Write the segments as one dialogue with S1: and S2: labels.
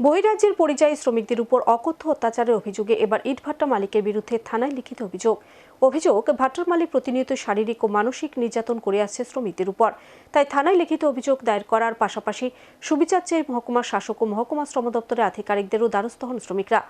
S1: বহিরাজ্যের পরিযায়ী শ্রমিকদের উপর অকথ্য অত্যাচারের অভিযোগে এবার ইটভাট্টা মালিকের বিরুদ্ধে থানায় লিখিত অভিযোগ। অভিযোগ ভাট্টার মালিক প্রতিনিয়ত শারীরিক ও মানসিক নির্যাতন করে আসছে শ্রমিকদের উপর। তাই থানায় লিখিত অভিযোগ দায়ের করার পাশাপাশি সুবিচার চেয়ে মহকুমার শাসক ও মহকুমা শ্রম দপ্তরের আধিকারিকদেরও দ্বারস্থ হন শ্রমিকরা।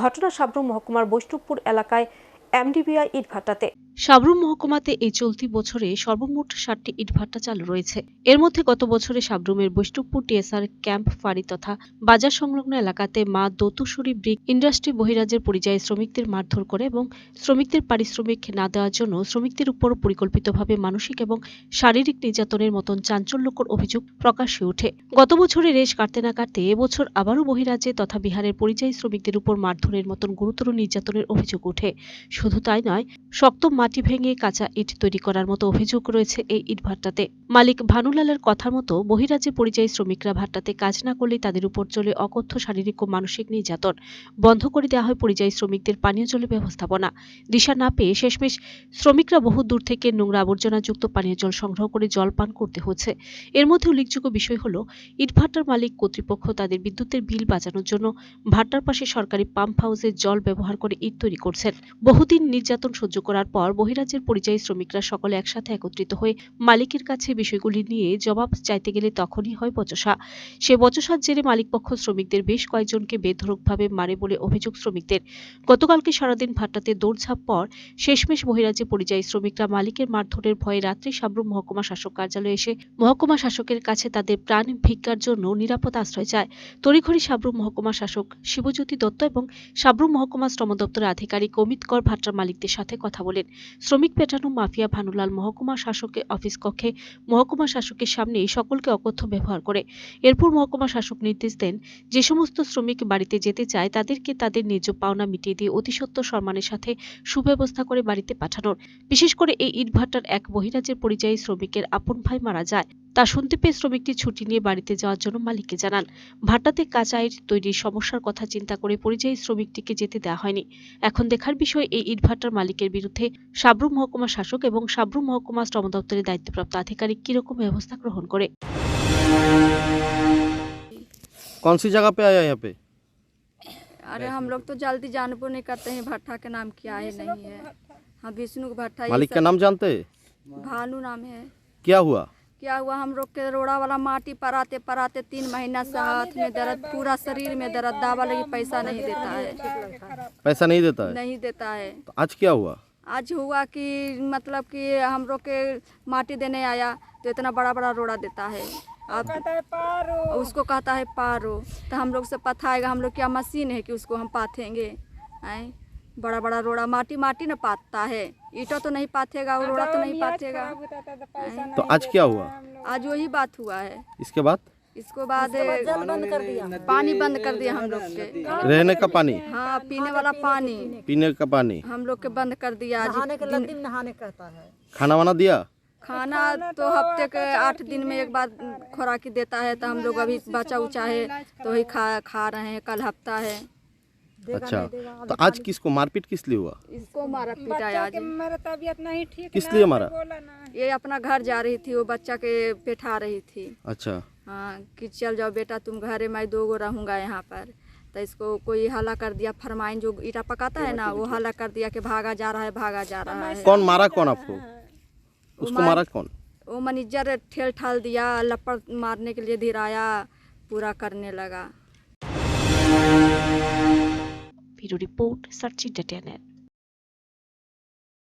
S1: ঘটনা সাবরুম মহকুমার বৈষ্ণবপুর এলাকায় এমডিবিআই ইটভাট্টাতে সাবরুম মহকুমাতে এই চলতি বছরে সর্বমোট ষাটটি ইটভাট্টা চালু রয়েছে। এর মধ্যে গত বছরে সাবরুমের বৈষ্ণবপুর টিএসআর ক্যাম্প ফাঁড়ি তথা বাজার সংলগ্ন এলাকাতে মা দোতশ্বরী ব্রিক ইন্ডাস্ট্রি বহিরাজ্যের পরিযায়ী শ্রমিকদের মারধর করে এবং শ্রমিকদের পারিশ্রমিক না দেওয়ার জন্য শ্রমিকদের উপর পরিকল্পিতভাবে মানসিক এবং শারীরিক নির্যাতনের মতন চাঞ্চল্যকর অভিযোগ প্রকাশ্যে ওঠে। গত বছরে রেশ কাটতে না কাটতে এবছর আবারও বহিরাজ্যে তথা বিহারের পরিযায়ী শ্রমিকদের উপর মারধরের মতন গুরুতর নির্যাতনের অভিযোগ ওঠে। শুধু তাই নয়, শক্ত মাটি ভেঙে কাঁচা ইট তৈরি করার মতো অভিযোগ রয়েছে এই ইট ভাট্টাতে। মালিক ভানুলালের কথার মতো বহিরাজ্যে পরিযায়ী শ্রমিকরা ভাট্টাতে কাজ না করলে তাদের উপর চলে অকথ্য শারীরিক ও মানসিক নির্যাতন। বন্ধ করে দেওয়া হয় পরিযায়ী শ্রমিকদের পানীয় জলের ব্যবস্থাপনা। দিশা না পেয়ে শেষমেশ শ্রমিকরা বহু দূর থেকে নোংরা আবর্জনাযুক্ত পানীয় জল সংগ্রহ করে জল পান করতে হচ্ছে। এর মধ্যে উল্লেখযোগ্য বিষয় হল ইটভাট্টার মালিক কর্তৃপক্ষ তাদের বিদ্যুতের বিল বাঁচানোর জন্য ভাট্টার পাশে সরকারি পাম্প হাউসে জল ব্যবহার করে ইট তৈরি করছেন। বহুদিন নির্যাতন সহ্য করার পর বহিরাজ্যের পরিযায়ী শ্রমিকরা সকলে একসাথে একত্রিত হয়ে মালিকের কাছে বিষয়গুলি নিয়ে জবাব চাইতে গেলে তখনই হয় বচসা। সে বচসার জেরে মালিকপক্ষ শ্রমিকদের বেশ কয়েকজনকে বেধড়কভাবে মারে বলে অভিযোগ শ্রমিকদের। গতকালকে সারাদিন ভাট্টাতে দৌড়ঝাঁপ পর শেষমেশ বহিরাজ্যে পরিযায়ী শ্রমিকরা মালিকের মারধরের ভয়ে রাত্রি সাবরুম মহকুমা শাসক কার্যালয়ে এসে মহকুমা শাসকের কাছে তাদের প্রাণ ভিক্ষার জন্য নিরাপদ আশ্রয় চায়। তড়িঘড়ি সাবরুম মহকুমা শাসক শিবজ্যোতি দত্ত এবং সাবরুম মহকুমা শ্রম দপ্তরের আধিকারিক অমিত কর ভাট্টার মালিকদের সাথে কথা বলেন। শ্রমিক পেটানো মাফিয়া ভানুলাল মহকুমা শাসকের অফিস কক্ষে মহকুমা শাসকের সামনে সকলকে অকথ্য ব্যবহার করে। এরপর মহকুমা শাসক নির্দেশ দেন, যে সমস্ত শ্রমিক বাড়িতে যেতে চায় তাদেরকে তাদের নিজ পাওনা মিটিয়ে দিয়ে অতিসত্ত্ব সম্মানের সাথে সুব্যবস্থা করে বাড়িতে পাঠানোর। বিশেষ করে এই ইটভাটার এক বহিরাজের পরিযায়ী শ্রমিকের আপন ভাই মারা যায় তা শুনতে পেয়ে শ্রমিকটি ছুটি নিয়ে বাড়িতে যাওয়ার জন্য মালিককে জানান ভাটাতে কাঁচা ইট তৈরির সমস্যার কথা চিন্তা করে পরিযায়ী শ্রমিকটিকে যেতে দেওয়া হয়নি এখন দেখার বিষয় এই ইটভাটার মালিকের বিরুদ্ধে সাবরুম মহকুমা শাসক এবং সাবরুম মহকুমা শ্রম দপ্তরের দায়িত্বপ্রাপ্ত আধিকারিক কিরকম ব্যবস্থা গ্রহণ করে
S2: कौन सी जगह पे आया यहाँ पे
S3: अरे हम लोग तो जल्दी जानबो नहीं करते हैं भट्टा के नाम क्या है नहीं है हम विष्णु के भट्टा ये
S2: मालिक का
S3: सब-
S2: नाम जानते हैं
S3: भानु नाम है
S2: क्या हुआ
S3: क्या हुआ हम लोग के रोड़ा वाला माटी पराते पराते तीन महीना से हाथ में दर्द पूरा शरीर में दर्द दावा लगी पैसा नहीं देता है
S2: पैसा नहीं देता है?
S3: नहीं देता है।
S2: तो आज क्या हुआ?
S3: आज हुआ कि मतलब कि हम लोग के माटी देने आया तो इतना बड़ा बड़ा रोड़ा देता है। अब उसको कहता है पारो। तो हम लोग से पथाएगा हम लोग क्या मशीन है कि उसको हम पाथेंगे हैं बड़ा बड़ा रोड़ा माटी माटी न पाता है। ईटा तो नहीं पाथेगा और रोड़ा तो नहीं पाथेगा।
S2: तो आज क्या हुआ?
S3: आज वही बात हुआ है।
S2: इसके बाद?
S3: इसको बाद पानी बंद कर दिया। हम लोग के।
S2: रहने का पानी?
S3: हाँ पीने वाला पानी
S2: पीने। का पानी
S3: हम लोग के बंद कर दिया आज। दिन-
S2: खाना वाना दिया?
S3: खाना तो हफ़्ते के आठ दिन में एक बार खुराकी देता है तो हम लोग अभी बचा उचा है तो वही खा खा रहे हैं कल हफ़्ता है।
S2: अच्छा। तो आज किसको मारपीट किस लिए हुआ?
S3: इसको मारा पिटाया आज
S4: मेरा तबीयत नहीं ठीक
S2: किस लिए मारा?
S3: ये अपना घर जा रही थी वो बच्चा के बैठा रही थी।
S2: अच्छा।
S3: हाँ कि चल जाओ बेटा तुम घरे मैं दो गो रहूँगा यहाँ पर। तो इसको कोई हला कर दिया फरमाइन जो ईटा पकाता है ना वो हला कर दिया कि भागा जा रहा है भागा जा रहा है।
S2: कौन मारा कौन आपको? उसको मारा कौन?
S3: वो मैनेजर ठेल ठाल दिया लपड़ मारने के लिए धीराया पूरा करने लगा।
S1: Bureau report search entertainment